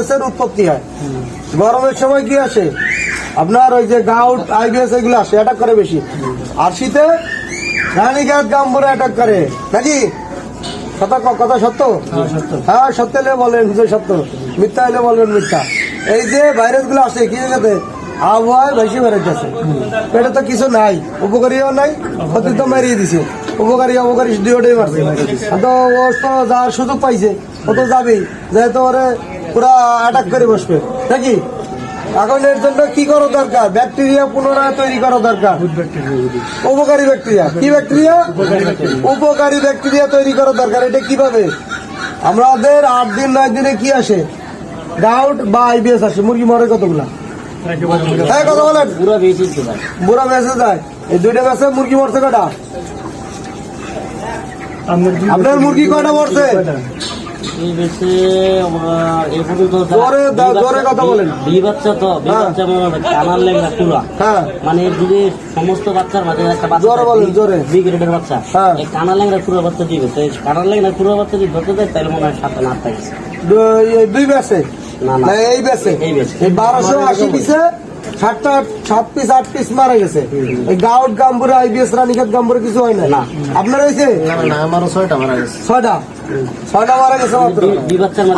ভাইরাসের উৎপত্তি হয়। গরমের সময় কি আসে? আপনার ওই যে গাউট আইবিএস এগুলো আসে অ্যাটাক করে বেশি। আর শীতে রানীঘাট গাম্বুরা অ্যাটাক করে। নাকি? কথা কথা সত্য? হ্যাঁ সত্য। হলে বলেন যে সত্য। মিথ্যা হলে বলবেন মিথ্যা। এই যে ভাইরাসগুলো আসে কি জায়গাতে? আবহাওয়ায় বেশি ভাইরাস আছে পেটে তো কিছু নাই উপকারীও নাই ক্ষতি তো মেরিয়ে দিছে। উপকারী অপকারী দুটোই মারছে। তো ও তো যার সুযোগ পাইছে ও তো যাবেই। যেহেতু ওরে পুরা অ্যাটাক করে বসবে। নাকি? এখন এর জন্য কি করা দরকার? ব্যাকটেরিয়া পুনরায় তৈরি করা দরকার। উপকারী ব্যাকটেরিয়া কি ব্যাকটেরিয়া উপকারী ব্যাকটেরিয়া তৈরি করা দরকার। এটা কীভাবে? আমাদের আট দিন নয় দিনে কি আসে? ডাউট বা আইবিএস আসে। মুরগি মরে কতগুলা? হ্যাঁ কথা বলেন। বুড়া মেসে যায়। এই দুইটা মেসে মুরগি মরছে কটা? আপনার মুরগি কটা মরছে? হ্যাঁ। বাচ্চা মনে হয়। মানে যদি সমস্ত বাচ্চার মাঝে একটা বাচ্চা জোরে বলেন, জোরে। বি গ্রেডের বাচ্চা হ্যাঁ। কানা ল্যাংরা পুরো বাচ্চা দিবে। তো কানা ল্যাংরা পুরো বাচ্চা যদি ধরতে যায় তাহলে মনে হয় সাথে না আটটা গেছে। দু- এই দুই বেসে না, না। না এই বেসে এই বারোশো আশি পিসে সাতটা সাত পিস আট পিস মারা গেছে। এই gout Gumboro IBS Ranikhet Gumboro কিছু হয় না। আপনার হয়েছে? না ছয়টা মারা গেছে। ছয়টা? ছয়টা মারা গেছে মাত্র।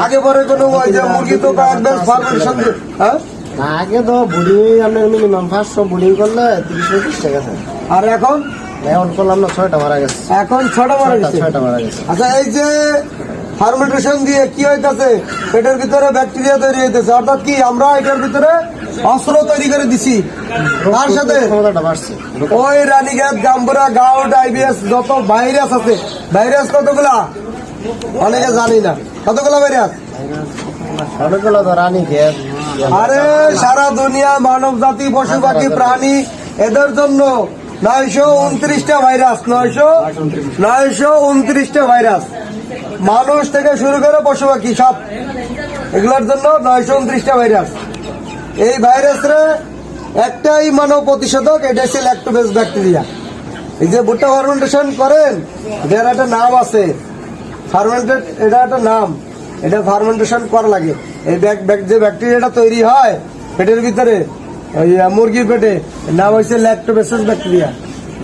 আগে পরে কোনো মুরগি তো একদম ফার্মেশন হ্যাঁ? আগে তো বুডিং আপনার মিনিমাম পাঁচশো বুডিং করলে তিরিশ পঁয়ত্রিশ টাকা আর এখন? এখন করলাম না ছয়টা মারা গেছে। এখন ছটা মারা গেছে? ছয়টা মারা গেছে। আচ্ছা এই যে ফার্মেন্টেশন দিয়ে কি হইতাছে? পেটের ভিতরে ব্যাকটেরিয়া তৈরি হইতেছে। অর্থাৎ কি আমরা এটার ভিতরে অস্ত্র তৈরি করে দিছি। তার সাথে ওই রানীঘাট গাম্বুরা গাউট আইবিএস যত ভাইরাস আছে। ভাইরাস কতগুলা? অনেকে জানি না। কতগুলা ভাইরাস আরে, সারা দুনিয়া মানব জাতি, পশু পাখি, প্রাণী, এদের জন্য নয়শো উনত্রিশটা ভাইরাস নয়শো নয়শো উনত্রিশটা ভাইরাস মানুষ থেকে শুরু করে পশু পাখি সব। এগুলোর জন্য নয়শো উনত্রিশটা ভাইরাস এই ভাইরাসের একটাই মানব প্রতিষেধক, এটা হচ্ছে ল্যাক্টোবেস ব্যাকটেরিয়া এই যে ভুট্টা ফার্মেন্টেশন করেন এটার একটা নাম আছে। ফার্মেন্টেড, এটা একটা নাম। এটা ফার্মেন্টেশন করা লাগে। এই ব্যাক- ব্যাক- যে ব্যাকটেরিয়াটা তৈরি হয় পেটের ভিতরে, ওই মুরগির পেটে নাম হচ্ছে ল্যাক্টোবেসিস ব্যাকটেরিয়া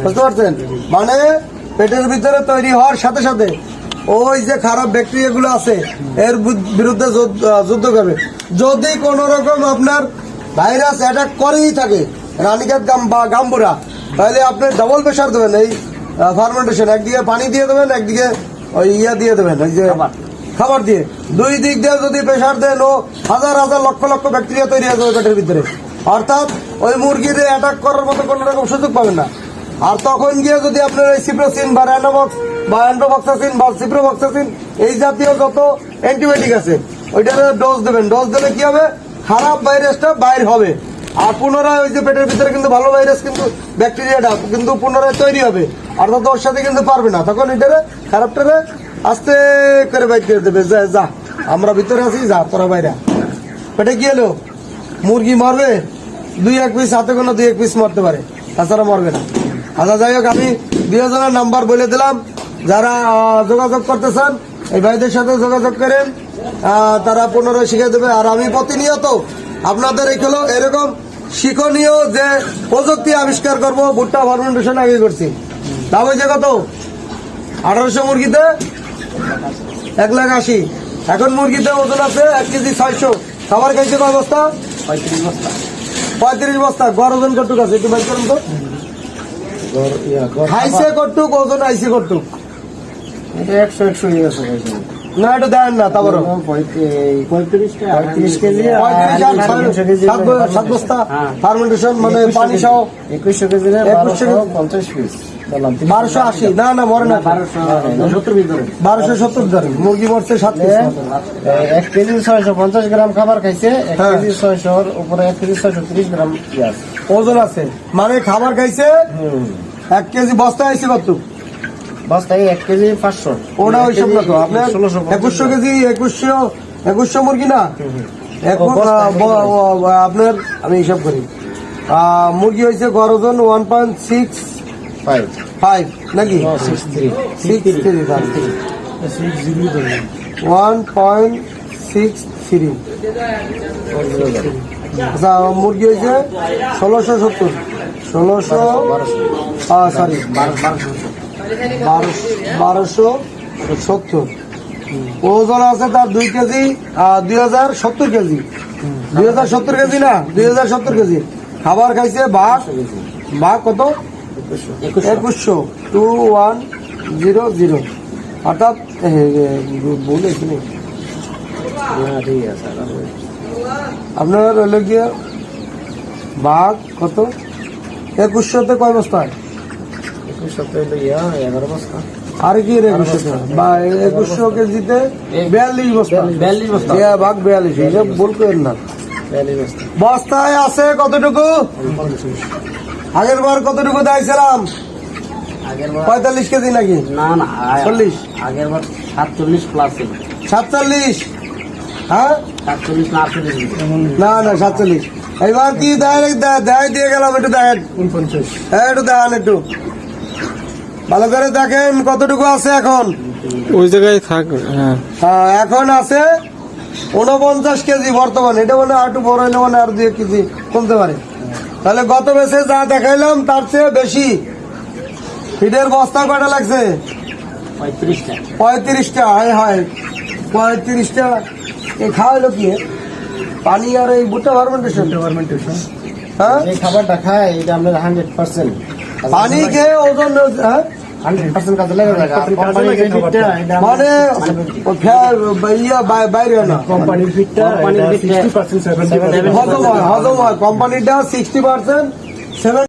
বুঝতে পারছেন? মানে পেটের ভিতরে তৈরি হওয়ার সাথে সাথে ওই যে খারাপ ব্যাকটেরিয়া গুলো আছে, এর বিরুদ্ধে যুদ্ধ করবে। যদি কোন রকম আপনার ভাইরাস অ্যাটাক করেই থাকে রানীঘাট গাম, বা গাম্বুরা, তাহলে আপনি ডবল প্রেশার দেবেন এই ফার্মেন্টেশন একদিকে পানি দিয়ে দেবেন, একদিকে ওই ইয়া দিয়ে দেবেন ওই যে খাবার। দিয়ে। দুই দিক দিয়ে যদি প্রেশার দেন ও হাজার হাজার লক্ষ লক্ষ ব্যাকটেরিয়া তৈরি হয়ে যাবে পেটের ভিতরে। অর্থাৎ ওই মুরগির অ্যাটাক করার মতো কোনো রকম সুযোগ পাবেন না। আর তখন গিয়ে যদি আপনার এই সিপ্রোসিন বা র্যান্ডোবক্স বা অ্যান্ড্রোবক্সাসিন বা সিপ্রোবক্সাসিন এই জাতীয় যত অ্যান্টিবায়োটিক আছে ওইটার ডোজ দেবেন। ডোজ দিলে কি হবে? খারাপ ভাইরাসটা বাইর হবে। আর পুনরায় ওই যে পেটের ভিতরে কিন্তু ভালো ভাইরাস কিন্তু ব্যাকটেরিয়াটা কিন্তু পুনরায় তৈরি হবে। অর্থাৎ ওর সাথে কিন্তু পারবে না। তখন এটারে খারাপটারে আস্তে করে বাইর করে দেবে। যা যা, আমরা ভিতরে আছি, যা তোরা বাইরে। পেটে কি হলো মুরগি মরবে? দুই এক পিস হাতে কোনো দুই এক পিস মরতে পারে। তাছাড়া মরবে না। আচ্ছা যাই হোক, আমি দুজনের নাম্বার বলে দিলাম। যারা যোগাযোগ করতে চান, এই ভাইদের সাথে যোগাযোগ করেন। তারা পুনরায় শিখে দেবে। আর আমি প্রতিনিয়ত আপনাদের এগুলো এরকম শিক্ষণীয় যে প্রযুক্তি আবিষ্কার করব, ভুট্টা ফার্মেন্টেশন আগে করছি। দাম হয়েছে কত? আঠারোশো মুরগিতে? এক লাখ আশি। এখন মুরগিতে ওজন আছে এক কেজি ছয়শো। খাবার খাইছে কয় বস্তা? পঁয়ত্রিশ বস্তা। পঁয়ত্রিশ বস্তা। গড় ওজন কটুক আছে? একটু বাইক করুন তো। খাইছে কটুক ওজন আইসে কটুক এটা একশো একশো হয়ে গেছে। না এটা দেন না তারপরও পঁয়ত্রিশ কেজি সাত সাত বস্তা। ফার্মেন্টেশন মানে পানি সহ একুশশো কেজি পঞ্চাশ পিস বারোশো আশি। না না মরে না। বারোশো সত্তর ভিতরে ধরে মুরগি মরছে সাত এক কেজি ছয়শো পঞ্চাশ গ্রাম খাবার খাইছে এক হ্যাঁ। কেজি ছয়শোর উপরে এক কেজি ছয়শো তিরিশ গ্রাম ওজন আছে মানে খাবার খাইছে এক কেজি বস্তা আইসে কত? বস্তায় এক কেজি পাঁচশো। ওটা ওই সব কত আপনার ষোলোশো একুশশো কেজি একুশশো একুশশো মুরগি না? বস্তা আপনার? আমি হিসাব করি। মুরগি হয়েছে গড় ওজন one point six five five নাকি? Six three six three one point six three আচ্ছা মুরগি হয়েছে ষোলোশো সত্তর। ষোলোশো সরি বারোশো। বারোশো সত্তর। ওজন আছে তার দুই কেজি দুই হাজার সত্তর কেজি। দুই হাজার সত্তর কেজি না দুই হাজার সত্তর কেজি। খাবার খাইছে ভাগ ভাগ কত? একুশশো। Two one zero zero. অর্থাৎ আছে আপনার হলো গিয়ে ভাগ কত? একুশশোতে কয় বস্তা হয় একুশ সপ্তাহে হলো ইয়া এগারো বস্তা আর কি রে একুশশোতে বা একুশশো কেজিতে বিয়াল্লিশ বস্তা। বিয়াল্লিশ বস্তা। ভাগ বিয়াল্লিশ হিসাব ভুল করেন না। বস্তায় আছে কতটুকু? আগের বার কতটুকু দিয়েছিলাম পঁয়তাল্লিশ কেজি নাকি? না না চল্লিশ। আগের বার সাতচল্লিশ প্লাস সাতচল্লিশ? হ্যাঁ? সাতচল্লিশ না না না সাতচল্লিশ। এবার কি দেয় দেয় দিয়ে গেলাম একটু দেখেন। হ্যাঁ একটু দেখান একটু। ভালো করে দেখেন কতটুকু আছে এখন। ওই জায়গায় থাক হ্যাঁ। হ্যাঁ, এখন আছে উনপঞ্চাশ কেজি বর্তমানে। এটা মানে আর একটু বড় হলে মানে আর দুই এক কেজি কমতে পারে। তাহলে গত বেসে যা দেখাইলাম তার চেয়ে বেশি। ফিডের বস্তা কয়টা লাগছে? পঁয়ত্রিশটা। পঁয়ত্রিশটা হয় হয়। পঁয়ত্রিশটা। এ খাওয়াইলো কি? পানি আর এই ভুট্টা ফার্মেন্টেশন গভর্নমেন্টেশন হ্যাঁ? এই খাবারটা খায় এটা আপনার হান্ড্রেড পার্সেন্ট পানি খেয়ে ওজন হ্যাঁ? কোম্পানিটা সিক্সটি পার্সেন্ট সেভেন